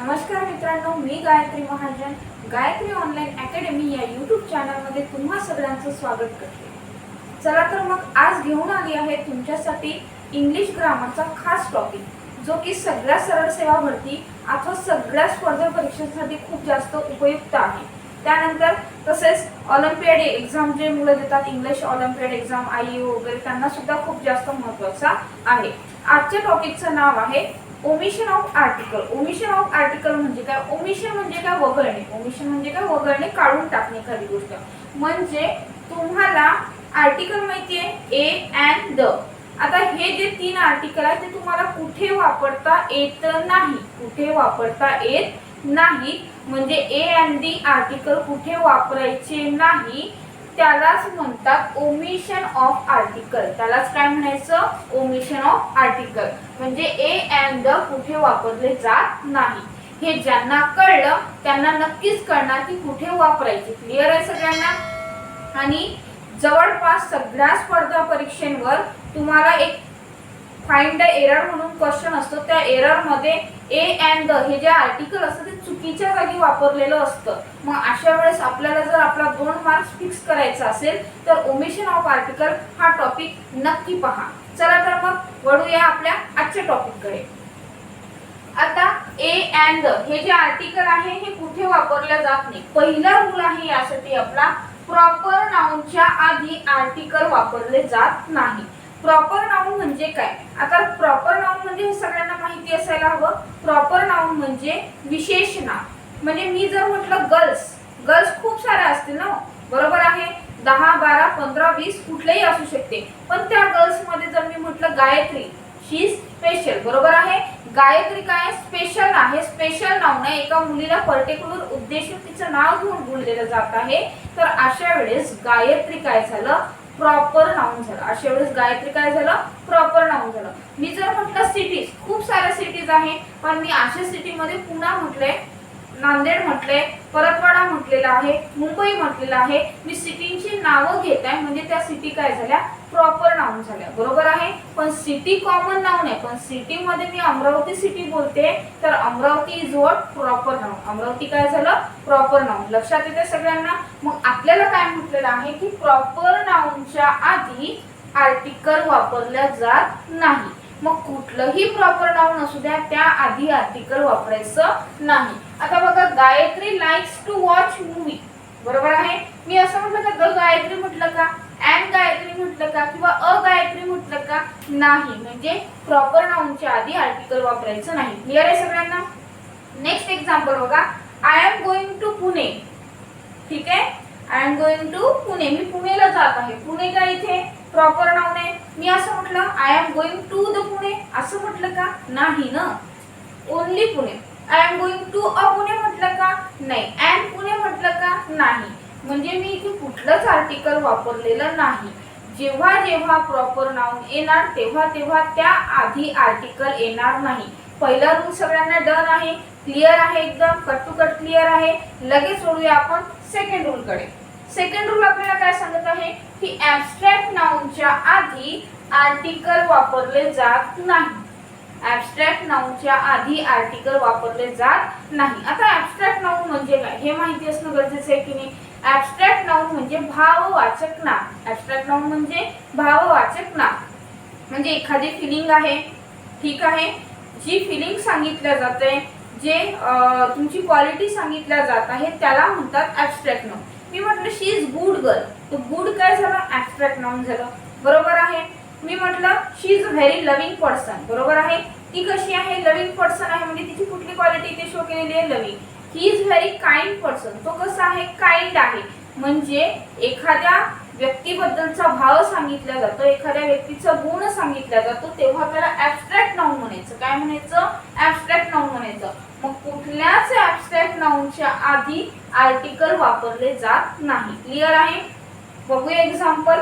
नमस्कार मित्रांनो मी गायत्री महाजन. गायत्री ऑनलाईन अकॅडमी या यूट्यूब चॅनलमध्ये तुम्हा सगळ्यांचं स्वागत करते. चला तर मग आज घेऊन आली आहे तुमच्यासाठी इंग्लिश ग्रामरचा खास टॉपिक जो की सगळ्या सरळ सेवा भरती अथवा सगळ्या स्पर्धा परीक्षांसाठी खूप जास्त उपयुक्त आहे. त्यानंतर तसेच ऑलिम्पियाड एक्झाम जे मुलं देतात इंग्लिश ऑलिम्पियाड एक्झाम आई वगैरे त्यांना सुद्धा खूप जास्त महत्त्वाचा आहे. आजच्या टॉपिकचं नाव आहे omission of article omission of article म्हणजे काय? ओमिशन म्हणजे काय? वगळणे. ओमिशन म्हणजे काय? वगळणे काढून टाकणे एखादी गोष्ट. म्हणजे तुम्हाला आर्टिकल माहिती आहे ए अँड द आता हे जे तीन आर्टिकल आहे ते तुम्हाला कुठे वापरता येत नाही. कुठे वापरता येत नाही. म्हणजे ए अँड दी आर्टिकल कुठे वापरायचे नाही? त्यालाच म्हणतात ओमिशन ऑफ आर्टिकल त्यालाच काय म्हणायचं? ओमिशन ऑफ आर्टिकल म्हणजे ए अँड द कुठे वापरले जात नाही. हे ज्यांना कळलं त्यांना नक्कीच कळणार की कुठे वापरायचे. क्लिअर आहे सगळ्यांना? आणि जवळपास सगळ्या स्पर्धा परीक्षेंवर तुम्हाला एक फाइंड द एरर म्हणून क्वेश्चन असतो त्या एररमध्ये ए अँड द हे जे आर्टिकल असतं ते चुकीच्या जागी वापरलेलं असतं. मग अशा वेळेस आपल्याला जर आपला दोन मार्क्स फिक्स करायचा असेल तर ओमिशन ऑफ आर्टिकल हा टॉपिक नक्की पहा. चला तर मग वळूया आपल्या आजच्या टॉपिककडे आता ए अँड द हे जे आर्टिकल आहे हे कुठे वापरलं जात नाही. पहिला रूल आहे यासाठी आपला प्रॉपर नाऊनच्या आधी आर्टिकल वापरले जात नाही. प्रॉपर नाऊन म्हणजे काय? आता प्रॉपर नाऊन म्हणजे हे सगळ्यांना माहिती असायला हवं. प्रॉपर नाऊन म्हणजे विशेष नाव म्हणजे मी जर म्हटलं गर्ल्स गर्ल्स खूप साऱ्या असतील ना हो. बरोबर आहे? दहा बारा पंधरा वीस कुठलेही असू शकते. पण त्या गर्ल्समध्ये जर मी म्हटलं गायत्री शी स्पेशल बरोबर आहे? गायत्री काय? स्पेशल आहे. स्पेशल नाव नाही एका मुलीला पर्टिक्युलर उद्देशून तिचं नाव घेऊन बोललेलं जात आहे. तर अशा वेळेस गायत्री काय झालं? प्रॉपर नाऊन झालं. अशा वेळेस गायत्री काय झालं? प्रॉपर नाऊन झालं. मी जर म्हटलं सिटीज खूप साऱ्या सिटीज आहे पण मी अशा सिटीमध्ये पुणा म्हटलंय नांदेड म्हटलंय परतवाडा म्हटलेला आहे मुंबई म्हटलेलं आहे. मी सिटींची नावं घेत आहे म्हणजे त्या सिटी काय झाल्या? प्रॉपर नाउन झाल्या. बरोबर आहे? पण सिटी कॉमन नाउन आहे. पण सिटीमध्ये मी अमरावती सिटी बोलते तर Amravati is what proper noun Amravati काय झालं? प्रॉपर नाउन लक्षात येते सगळ्यांना? मग आपल्याला काय म्हटलेलं आहे की प्रॉपर नाउनच्या आधी आर्टिकल वापरल्या जात नाही. मग कुठलंही प्रॉपर नाउन असू द्या त्या आधी आर्टिकल वापरायचं नाही. आता बघा Gayatri likes to watch movie बरोबर आहे? मी असं म्हटलं का ग गायत्री म्हटलं का अँड गायत्री म्हटलं का किंवा अ गायत्री म्हटलं का नाही. म्हणजे प्रॉपर नाउनच्या आधी आर्टिकल वापरायचं नाही. क्लिअर आहे सगळ्यांना? नेक्स्ट एक्झाम्पल बघा. I am going to Pune ठीक आहे? I am going to Pune मी पुणेला जात आहे. पुणे का इथे? प्रॉपर नाव आहे मी असं म्हटलं I am going to the Pune असं म्हटलं का? नाही ना. Only Pune I am going to a Pune म्हटलं का? नाही. अँड पुणे म्हटलं का? नाही. म्हणजे मी इथे कुठलंच आर्टिकल वापरलेलं नाही. जेव्हा जेव्हा प्रॉपर नाऊन येणार तेव्हा तेव्हा त्या आधी आर्टिकल येणार नाही. पहिला रूल सगळ्यांना डन आहे. क्लिअर आहे एकदम. कट टू कट क्लिअर आहे. लगेच सोडूया आपण सेकंड रूलकडे कडे. सेकंड रूल आपल्याला काय सांगत आहे? की ऍबस्ट्रॅक्ट नाऊनच्या आधी आर्टिकल वापरले जात नाही. ऍबस्ट्रॅक्ट नाऊनच्या आधी आर्टिकल वापरले जात नाही. आता ऍबस्ट्रॅक्ट नाऊन म्हणजे काय? हे माहिती असणं गरजेचं आहे की नाही? ऍबस्ट्रॅक्ट नाऊन म्हणजे भाववाचक नाम. ऍबस्ट्रॅक्ट नाऊन म्हणजे भाववाचक नाम. म्हणजे एखादी फिलिंग आहे ठीक आहे? जी फिलिंग सांगितल्या जाते जे तुमची क्वालिटी सांगितल्या जात आहे त्याला म्हणतात ऍबस्ट्रॅक्ट नाऊन मी म्हटलं शी इज गुड गर्ल तर गुड काय झालं? ऍबस्ट्रॅक्ट नाउन झालं. बरोबर आहे? मी म्हटलं she is very loving person बरोबर आहे? ती कशी आहे? लव्हिंग पर्सन आहे म्हणजे तिची कुठली क्वालिटी ते शो केलेली आहे? Loving he is very kind person तो कसा आहे? काइंड आहे. म्हणजे एखाद्या व्यक्तीबद्दलचा भाव सांगितला जातो एखाद्या व्यक्तीचा गुण सांगितला जातो तेव्हा त्याला ऍबस्ट्रॅक्ट नाऊन म्हणायचं. काय म्हणायचं? ऍबस्ट्रॅक्ट नाऊन म्हणायचं. मग कुठल्याच ऍबस्ट्रॅक्ट नाऊनच्या आधी आर्टिकल वापरले जात नाही. क्लिअर आहे? बघूया एक्झाम्पल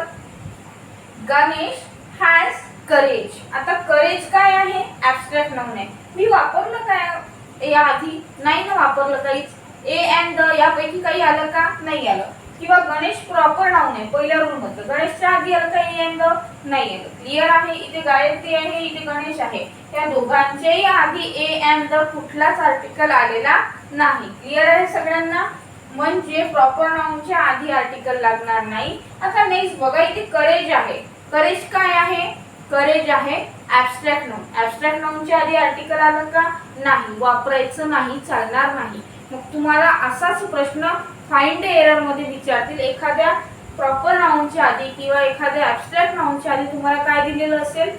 गणेश हॅज करेज आता करेज काय आहे? ऍबस्ट्रॅक्ट नाऊन आहे. मी वापरलं काय या आधी नाही ना वापरलं काहीच. ए अँड द यापैकी काही आलं का? नाही आलं. किंवा गणेश प्रॉपर नाव नाही पहिल्या रूल मधलं. गणेशच्या आधी अर्थ का ए नाही येत क्लिअर आहे इथे गायत्री आहे इथे गणेश आहे. त्या दोघांच्याही आधी ए अँड द कुठलाच आर्टिकल आलेला नाही. क्लिअर आहे सगळ्यांना? म्हणजे प्रॉपर नाउनच्या आधी आर्टिकल लागणार नाही. आता नेक्स्ट बघा इथे करेज आहे. करेज काय आहे? करेज आहे ऍबस्ट्रॅक्ट नाउन ऍबस्ट्रॅक्ट नाउनच्या आधी आर्टिकल आलं का? नाही. वापरायचं नाही चालणार नाही. मग तुम्हाला असाच प्रश्न फाइंड एररमध्ये विचारतील. एखाद्या प्रॉपर नाऊनच्या आधी किंवा एखाद्या ऍबस्ट्रॅक्ट नाऊनच्या आधी तुम्हाला काय दिलेलं असेल?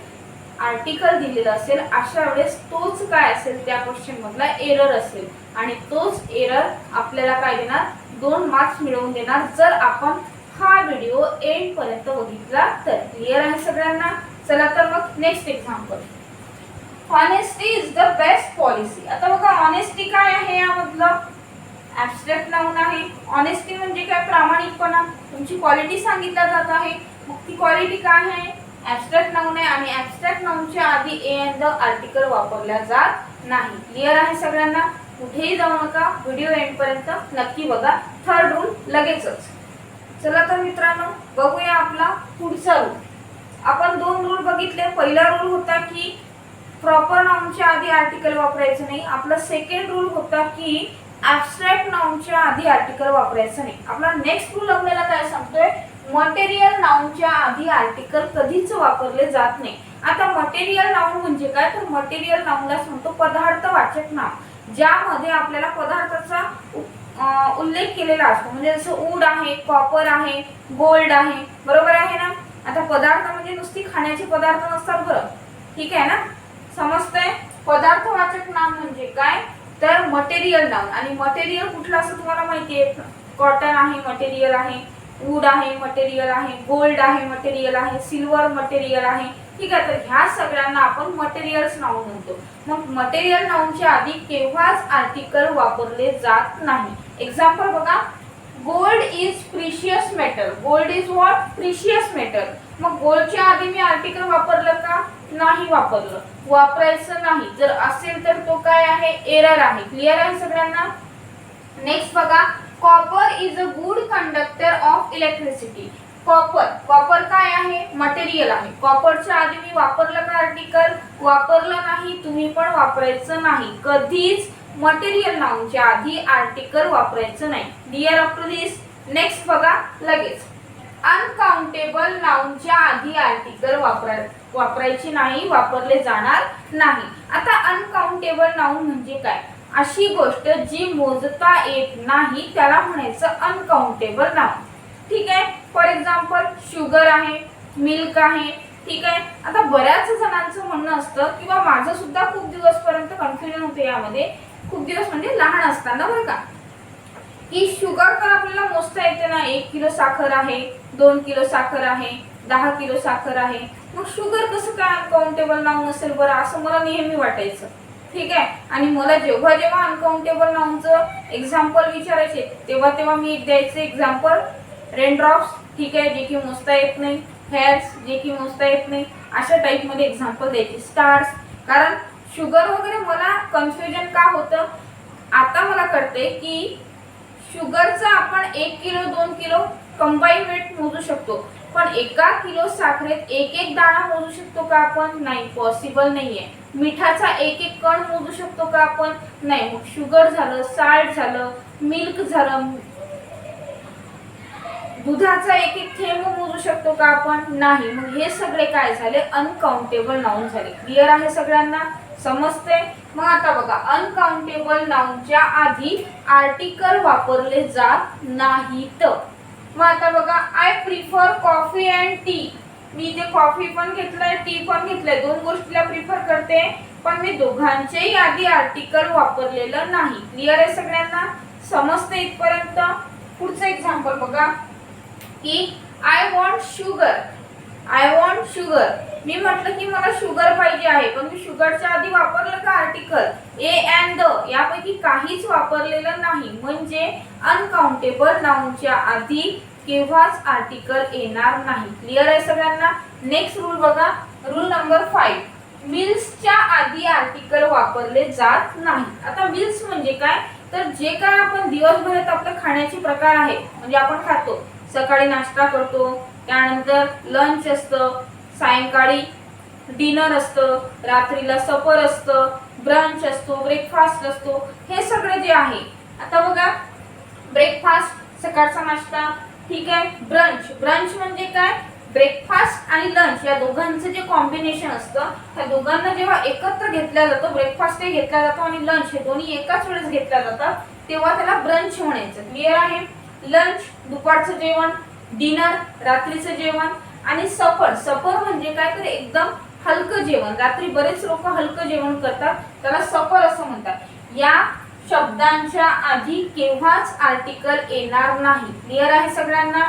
आर्टिकल दिलेलं असेल. अशा वेळेस तोच काय असेल? त्या क्वेश्चन मधला एरर असेल. आणि तोच एरर आपल्याला काय देणार? दोन मार्क्स मिळवून देणार. जर आपण हा व्हिडिओ एंड पर्यंत बघितला तर क्लिअर आहे सगळ्यांना? चला तर मग next example honesty is the best policy आता बघा ऑनेस्टी काय आहे यामधलं? ॲबस्ट्रॅक्ट नाऊन आहे. ऑनेस्टी म्हणजे काय? प्रामाणिकपणा. तुमची क्वालिटी सांगितल्या जात आहे. मग ती क्वालिटी काय आहे? ॲबस्ट्रॅक्ट नाऊन आहे आणि ॲबस्ट्रॅक्ट नाऊनच्या आधी ए अँड द आर्टिकल वापरल्या जात नाही. क्लिअर आहे सगळ्यांना? कुठेही जाऊ नका. व्हिडिओ एंडपर्यंत नक्की बघा. थर्ड रूल लगेचच. चला तर मित्रांनो बघूया आपला पुढचा रूल आपण दोन रूल बघितले. पहिला रूल होता की प्रॉपर नाऊनच्या आधी आर्टिकल वापरायचं नाही. आपला सेकंड रूल होता की ऍबस्ट्रॅक्ट नाऊनच्या आधी आर्टिकल वापरायचं नाही. आपला नेक्स्ट रूल आपल्याला काय सांगतोय? मटेरियल नाऊनच्या आधी आर्टिकल कधीच वापरले जात नाही. आता मटेरियल नाऊन म्हणजे काय? तर मटेरियल नाऊनला सांगतो पदार्थवाचक नाव ज्यामध्ये आपल्याला पदार्थाचा उल्लेख केलेला असतो. म्हणजे जसं ऊड आहे कॉपर आहे गोल्ड आहे. बरोबर आहे ना? आता पदार्थ म्हणजे नुसती खाण्याचे पदार्थ नसतात बरं. ठीक आहे ना? समजतंय? पदार्थवाचक नाम म्हणजे काय? तर मटेरियल नाऊन आणि मटेरियल कुठलं असं तुम्हाला माहिती आहे कॉटन आहे मटेरियल आहे. वूड आहे मटेरियल आहे. गोल्ड आहे मटेरियल आहे. सिल्वर मटेरियल आहे. ठीक आहे तर ह्या सगळ्यांना आपण मटेरियल्स नाऊन म्हणतो. मग मटेरियल नाऊनच्या आधी केव्हाच आर्टिकल वापरले जात नाही? एक्झाम्पल बघा gold is precious metal gold is what precious metal मग गोल्डच्या आधी मी आर्टिकल वापरलं का? नाही वापरलं. वापरायचं नाही. जर असेल तर तो काय आहे? एरर आहे. क्लिअर आहे सगळ्यांना? नेक्स्ट बघा. Copper is a good conductor of electricity copper copper काय आहे? मटेरियल आहे. कॉपरच्या आधी मी वापरलं का आर्टिकल वापरलं नाही. तुम्ही पण वापरायचं नाही. कधीच मटेरियल नाउनच्या आधी आर्टिकल वापरायचं नाही. Dear up to this next बघा लगेच. अनकाउंटेबल नाऊनच्या आधी आर्टिकल वापरा वापरायची नाही वापरले जाणार नाही. आता अनकाउंटेबल नाऊन म्हणजे काय? अशी गोष्ट जी मोजता येत नाही त्याला म्हणायचं अनकाउंटेबल नाऊन ठीक आहे? फॉर एक्झाम्पल शुगर आहे मिल्क आहे. ठीक आहे? आता बऱ्याच जणांचं म्हणणं असतं किंवा माझं सुद्धा खूप दिवसपर्यंत कन्फ्युजन होते यामध्ये. खूप दिवस म्हणजे लहान असताना बरं का? की शुगर तर आपल्याला मोजता येते ना. एक किलो साखर आहे दोन किलो साखर आहे दहा किलो साखर आहे. मग शुगर कसं काय अनकाउंटेबल नाव नसेल बरं? असं मला नेहमी वाटायचं. ठीक आहे? आणि मला जेव्हा जेव्हा अनकाउंटेबल नाऊनचं एक्झाम्पल विचारायचे तेव्हा तेव्हा मी द्यायचे द्यायचं एक्झाम्पल रेनड्रॉप्स ठीक आहे जे की मोजता येत नाही. हेअर्स जे की मोजता येत नाही. अशा टाईपमध्ये एक्झाम्पल द्यायचे. स्टार्स कारण शुगर वगैरे मला कन्फ्युजन का होतं? आता मला कळते की शुगरचा आपण एक किलो दोन किलो कंबाईन वेट मोजू शकतो. पण एका किलो साखरेत एक एक दाणा मोजू शकतो का आपण? नाही पॉसिबल नाही आहे मिठाचा एक एक कण मोजू शकतो का आपण? नाही. मग शुगर झालं साल्ट झालं मिल्क झालं दुधाचा एक एक थेंब मोजू शकतो का आपण? नाही. मग हे सगळे काय झाले? अनकाउंटेबल नाऊन झाले. क्लिअर आहे सगळ्यांना? समजते? मग आता बघा अनकाउंटेबल नाऊनच्या आधी आर्टिकल वापरले जात नाहीत. मग आता बघा I prefer coffee and tea मी इथे कॉफी पण घेतलंय टी पण घेतलंय. दोन गोष्टीला प्रिफर करते पण मी दोघांच्याही आधी आर्टिकल वापरलेलं नाही. क्लिअर आहे सगळ्यांना? समजते इथपर्यंत? पुढचं एक्झाम्पल बघा. की I want sugar I want sugar मी म्हटलं की मला शुगर पाहिजे आहे पण मी शुगरच्या आधी वापरलं का आर्टिकल ए अँड द यापैकी काहीच वापरलेलं नाही. म्हणजे अनकाउंटेबल नाऊनच्या आधी केव्हाच आर्टिकल येणार नाही. क्लिअर आहे सगळ्यांना? नेक्स्ट रूल बघा. रूल नंबर फाईव्ह मिल्सच्या आधी आर्टिकल वापरले जात नाही. आता मिल्स म्हणजे काय? तर जे काय आपण दिवसभरात आपलं खाण्याचे प्रकार आहे म्हणजे आपण खातो. सकाळी नाश्ता करतो त्यानंतर लंच असतं सायंकाळी डिनर असतं रात्रीला सफर असतं ब्रंच असतो ब्रेकफास्ट असतो हे सगळं जे आहे. आता बघा ब्रेकफास्ट सकाळचा नाश्ता ठीक आहे ब्रंच ब्रंच म्हणजे काय? ब्रेकफास्ट आणि लंच या दोघांचं जे कॉम्बिनेशन असतं त्या दोघांना जेव्हा एकत्र घेतला जातं ब्रेकफास्टही घेतला जातो आणि लंच हे दोन्ही एकाच वेळेस घेतल्या जातात तेव्हा त्याला ब्रंच म्हणायचं. क्लिअर आहे? लंच दुपारचं जेवण डिनर रात्रीचं जेवण आणि सफर सफर म्हणजे काय तर एकदम हलकं जेवण. रात्री बरेच लोक हलकं जेवण करतात त्याला सफर असं म्हणतात. या शब्दांच्या आधी केव्हाच आर्टिकल येणार नाही. क्लिअर आहे सगळ्यांना?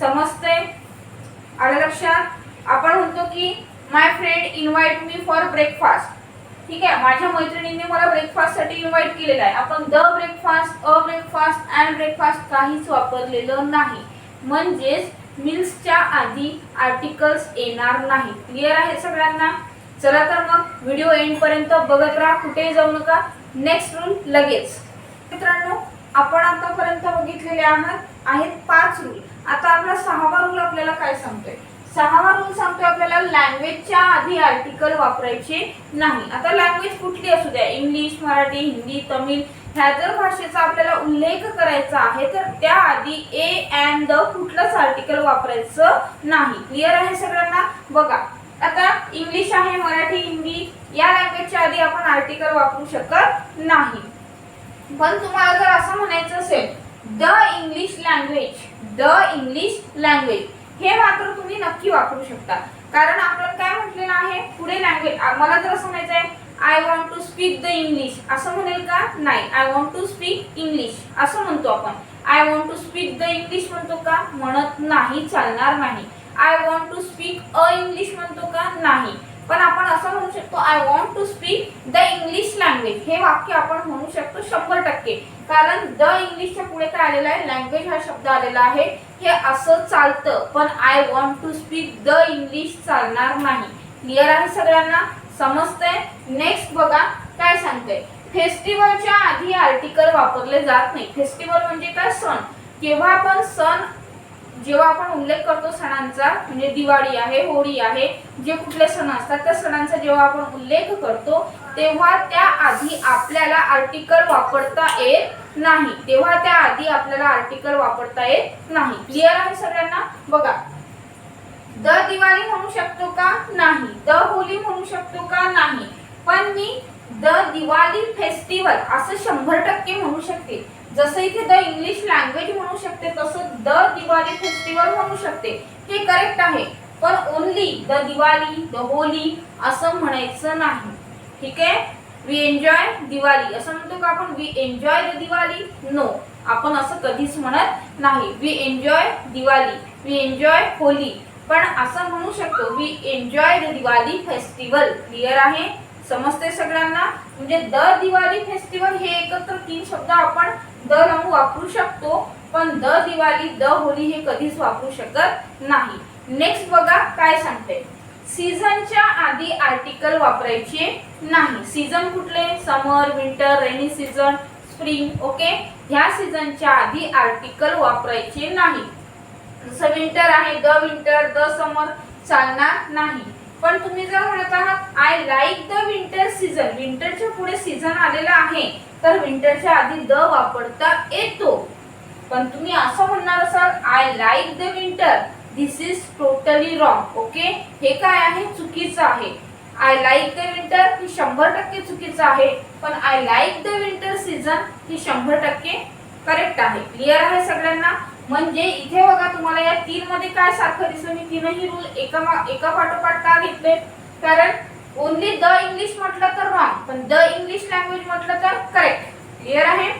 समजते आलं लक्षात? आपण म्हणतो की my friend invite me for breakfast ठीक आहे? माझ्या मैत्रिणीने मला ब्रेकफास्टसाठी इन्व्हाइट केलेलं आहे. आपण the breakfast a breakfast and breakfast काहीच वापरलेलं नाही. म्हणजेच मिल्सच्या आधी आर्टिकल्स येणार नाही. क्लिअर आहे सगळ्यांना? चला तर मग व्हिडिओ एंड पर्यंत बघत राहा कुठेही जाऊ नका. नेक्स्ट रूल लगेच. मित्रांनो आपण आतापर्यंत बघितलेले आहात आहेत पाच रूल आता आपला सहावा रूल आपल्याला काय सांगतोय? सहावा रूल सांगतोय आपल्याला लँग्वेजच्या आधी आर्टिकल वापरायचे नाही. आता लँग्वेज कुठली असू द्या? इंग्लिश मराठी हिंदी तमिळ ह्या जर भाषेचा आपल्याला उल्लेख करायचा आहे तर त्याआधी ए अँड द कुठलंच आर्टिकल वापरायचं नाही. क्लिअर आहे सगळ्यांना? बघा. आता इंग्लिश आहे मराठी हिंदी या लँग्वेजच्या आधी आपण आर्टिकल वापरू शकत नाही. पण तुम्हाला जर असं म्हणायचं असेल the English language the English language हे मात्र तुम्ही नक्की वापरू शकता. कारण आपण काय म्हटलेलं आहे? पुढे लँग्वेज मला जर असं म्हणायचं आहे I want to speak the English असं म्हणेल का? नाही. I want to speak English असं म्हणतो आपण. I want to speak the English म्हणतो का? म्हणत नाही चालणार नाही. I want to speak a English म्हणतो का? नाही. पण आपण असं म्हणू शकतो I want to speak the English language हे वाक्य आपण म्हणू शकतो शंभर टक्के. कारण द इंग्लिशच्या पुढे काय आलेला आहे लँग्वेज हा शब्द आलेला आहे. हे असं चालतं पण I want to speak the English चालणार नाही. क्लिअर आहे सगळ्यांना? समजतंय? नेक्स्ट बघा काय सांगते फेस्टिवलच्या आधी आर्टिकल वापरले जात नाही. फेस्टिवल म्हणजे काय? सण. केव्हा आपण सण जेव्हा आपण उल्लेख करतो सणांचा म्हणजे दिवाळी आहे होळी आहे जे कुठले सण असतात त्या सणांचा जेव्हा आपण उल्लेख करतो तेव्हा त्या आधी आपल्याला आर्टिकल वापरता येत नाही. तेव्हा त्या आधी आपल्याला आर्टिकल वापरता येत नाही. क्लिअर आहे सगळ्यांना? बघा द दिवाळी म्हणू शकतो का? नाही. द होली म्हणू शकतो का? नाही. पण मी द दिवाळी फेस्टिवल असं शंभर टक्के म्हणू शकते. जसं इथे द इंग्लिश लँग्वेज म्हणू शकते तसं द दिवाळी फेस्टिवल म्हणू शकते. हे करेक्ट आहे. पण only the Diwali the Holi असं म्हणायचं नाही. ठीक आहे? We enjoy Diwali. असं म्हणतो का आपण? We enjoy the Diwali? No आपण असं कधीच म्हणत नाही. We enjoy Diwali. We enjoy Holi. पण असं म्हणू शकतो we enjoy the Diwali festival clear आहे? समजते सगळ्यांना? म्हणजे द दिवाळी फेस्टिवल हे एकत्र तीन शब्द आपण द लावून वापरू शकतो पण द दिवाळी द होली हे कधीच वापरू शकत नाही. नेक्स्ट बघा काय सांगते. सीझनच्या आधी आर्टिकल वापरायचे नाही. सीझन कुठले? Summer winter rainy season spring okay ह्या सीझनच्या आधी आर्टिकल वापरायचे नाही. जसं विंटर आहे द विंटर द समर चालणार नाही. पण तुम्ही जर म्हणत आहात I like the winter season विंटरच्या पुढे सीझन आलेला आहे तर विंटरच्या आधी द वापरता येतो. पण तुम्ही असं म्हणणार असाल I like the winter this is totally wrong okay हे काय आहे? चुकीचं आहे. आय लाईक द विंटर ही शंभर टक्के चुकीचं आहे पण I like the winter season ही शंभर टक्के करेक्ट आहे. क्लिअर आहे सगळ्यांना? म्हणजे इथे बघा तुम्हाला या तीन मध्ये काय सारखं दिसलं? मी तीनही रूल एका मा- एका पाठोपाठ का घेतले? कारण ओनली द इंग्लिश म्हटलं तर रॉंग पण द इंग्लिश लँग्वेज म्हटलं तर करेक्ट क्लिअर आहे?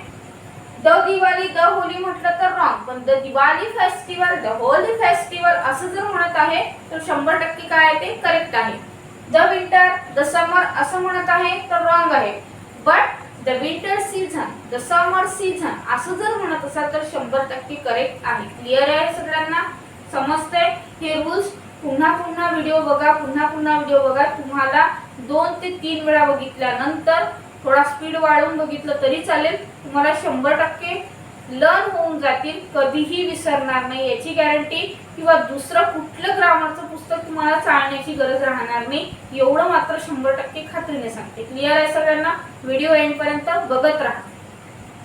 द दिवाळी द होली म्हटलं तर रॉंग पण the Diwali festival the Holi festival असं जर म्हणत आहे तर शंभर टक्के काय आहे ते करेक्ट आहे. द विंटर द समर असं म्हणत आहे तर रॉंग आहे. But the winter season the summer season असं जर म्हणत असाल तर शंभर टक्के करेक्ट आहे. क्लिअर आहे सगळ्यांना? समजतंय? हे रूल्स पुन्हा पुन्हा व्हिडिओ बघा पुन्हा पुन्हा व्हिडिओ बघा. तुम्हाला दोन ते तीन वेळा बघितल्यानंतर थोडा स्पीड वाढवून बघितलं तरी चालेल. तुम्हाला शंभर टक्के लर्न होऊन जातील कधीही विसरणार नाही. याची गॅरंटी किंवा दुसरं कुठलं ग्रामरचं पुस्तक तुम्हाला चालण्याची गरज राहणार नाही एवढं मात्र शंभर टक्के खात्रीने सांगते. क्लिअर आहे सगळ्यांना? व्हिडिओ एंड पर्यंत बघत राहा.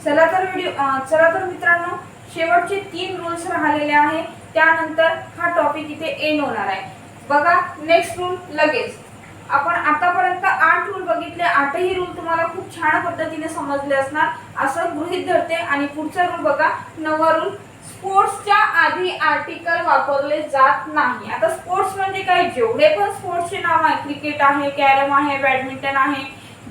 चला तर व्हिडिओ चला तर मित्रांनो शेवटचे तीन रूल्स राहिलेले आहे. त्यानंतर हा टॉपिक इथे एंड होणार आहे. बघा नेक्स्ट रूल लगेच. आपण आतापर्यंत आठ रूल बघितले. आठही रूल तुम्हाला खूप छान पद्धतीने समजले असणार. असं गृहित धरते. आणि पुढचा रूल बघा. नवा रूल स्पोर्ट्सच्या आधी आर्टिकल वापरले जात नाही. आता स्पोर्ट्स म्हणजे काय? जेवढे पण स्पोर्ट्सचे नाव आहे क्रिकेट आहे कॅरम आहे बॅडमिंटन आहे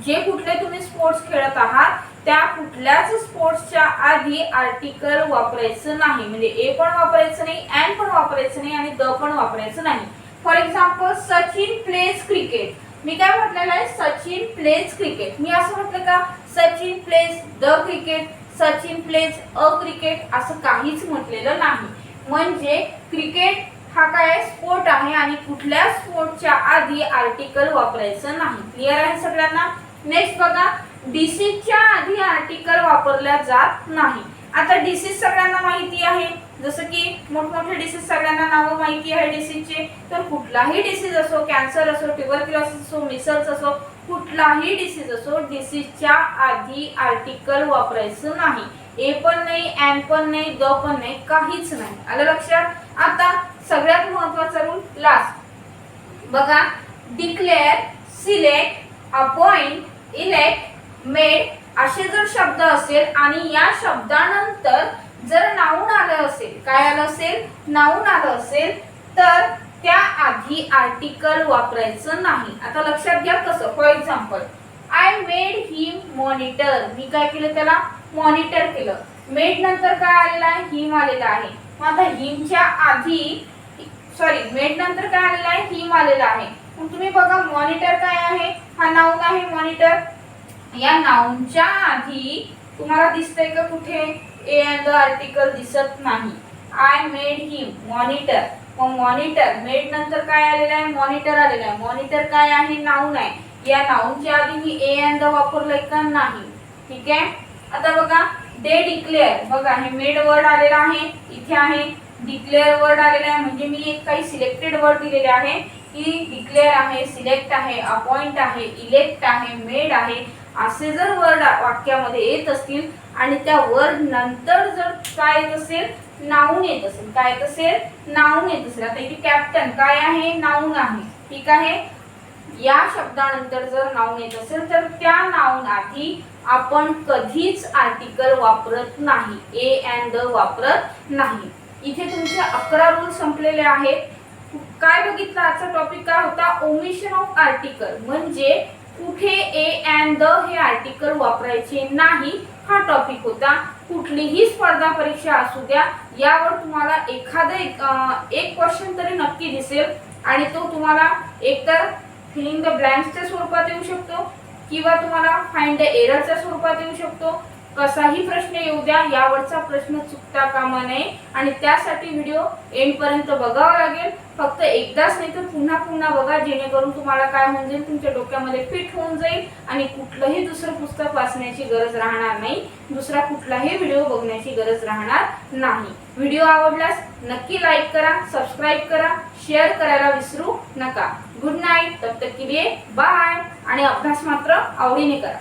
जे कुठले तुम्ही स्पोर्ट्स खेळत आहात त्या कुठल्याच स्पोर्ट्सच्या आधी आर्टिकल वापरायचं नाही. म्हणजे ए पण वापरायचं नाही अँड पण वापरायचं नाही आणि द पण वापरायचं नाही. For example Sachin plays cricket मी काय म्हटलेलं आहे? सचिन प्लेज क्रिकेट मी असं म्हटलं का? Sachin plays the cricket Sachin plays a cricket असं काहीच म्हटलेलं नाही. म्हणजे क्रिकेट हा काय स्पोर्ट आहे आणि कुठल्या स्पोर्टच्या आधी आर्टिकल वापरायचं नाही. क्लिअर आहे सगळ्यांना? नेक्स्ट बघा. डिसीजच्या आधी आर्टिकल वापरल्या जात नाही. आता डिसीज सगळ्यांना माहिती आहे. जसं की मोठमोठे डिसीज सगळ्यांना नावं माहिती आहे डिसीजचे तर कुठलाही डिसीज असो कॅन्सर असो ट्युबरक्युलोसिस असो मिसल्स असो कुठलाही डिसीज असो डिसीजच्या आधी आर्टिकल वापरायचं नाही. ए पण नाही एम पण नाही द पण नाही काहीच नाही. आलं लक्षात? आता सगळ्यात महत्त्वाचा रूल लास्ट बघा declare select appoint elect made असे जर शब्द असेल आणि या शब्दानंतर जर नाऊन आलं असेल काय आलं असेल? नाऊन आलं असेल तर त्या आधी आर्टिकल वापरायचं नाही. आता लक्षात घ्या कसं. For example I made him monitor मी काय केलं त्याला? मॉनिटर केलं. मेड नंतर काय आलेलं आहे? हिम आलेलं आहे. मग आता हिमच्या आधी सॉरी मेड नंतर काय आलेलं आहे? हिम आलेलं आहे. मग तुम्ही बघा मॉनिटर काय आहे? हा नाऊन आहे मॉनिटर या नाऊनच्या आधी तुम्हाला दिसतंय का कुठे? ए अँड आर्टिकल दिसत नाही. आय मेड हिम मॉनिटर मग मॉनिटर मेड नंतर काय आलेलं आहे? मॉनिटर आलेलं आहे. मॉनिटर काय आहे? नाऊन आहे. या नाऊनच्या आधी मी ए अँड वापरलंय का नाही? ठीक आहे? आता बघा. दे डिक्लेअर बघा हे मेड वर्ड आलेला आहे. इथे आहे. डिक्लेअर वर्ड आलेला आहे. म्हणजे मी एक काही सिलेक्टेड वर्ड दिलेले आहे. की डिक्लेअर आहे सिलेक्ट आहे अपॉइंट आहे इलेक्ट आहे मेड आहे. असे जर वर्ड वाक्यामध्ये येत असतील आणि त्या वर्ड नंतर जर काय येत असेल नाऊन येत असेल. काय येत असेल? नाऊन येत असेल. आता इथे कॅप्टन काय आहे? नाऊन आहे. ठीक आहे? या शब्दानंतर जर नाऊन येत असेल तर त्या नाऊन आधी आपण कधीच आर्टिकल वापरत नाही. ए अँड द वापरत नाही. इथे तुमचे अकरा रूल संपलेले आहेत. काय बघितलं आजचा टॉपिक काय होता? ओमिशन ऑफ आर्टिकल म्हणजे कुठे ए अँड द हे आर्टिकल वापरायचे नाही हा टॉपिक होता. कुठलीही स्पर्धा परीक्षा असू द्या यावर तुम्हाला एखादं एक एक क्वेश्चन तरी नक्की दिसेल. आणि तो तुम्हाला एकतर फिलिंग द ब्लँक्सच्या स्वरूपात येऊ शकतो किंवा तुम्हाला फाइंड द एररच्या स्वरूपात येऊ शकतो. कसाही प्रश्न येऊ द्या यावरचा प्रश्न चुकता कामा नये. आणि त्यासाठी व्हिडिओ एंडपर्यंत बघावा लागेल. फक्त एकदाच नाही तर पुन्हा पुन्हा बघा जेणेकरून तुम्हाला काय होऊन जाईल तुमच्या डोक्यामध्ये फिट होऊन जाईल आणि कुठलंही दुसरं पुस्तक वाचण्याची गरज राहणार नाही. दुसरा कुठलाही व्हिडिओ बघण्याची गरज राहणार नाही. व्हिडिओ आवडल्यास नक्की लाईक करा सबस्क्राईब करा शेअर करायला विसरू नका. गुड नाईट तब तक के लिए बाय. आणि अभ्यास मात्र आवडीने करा.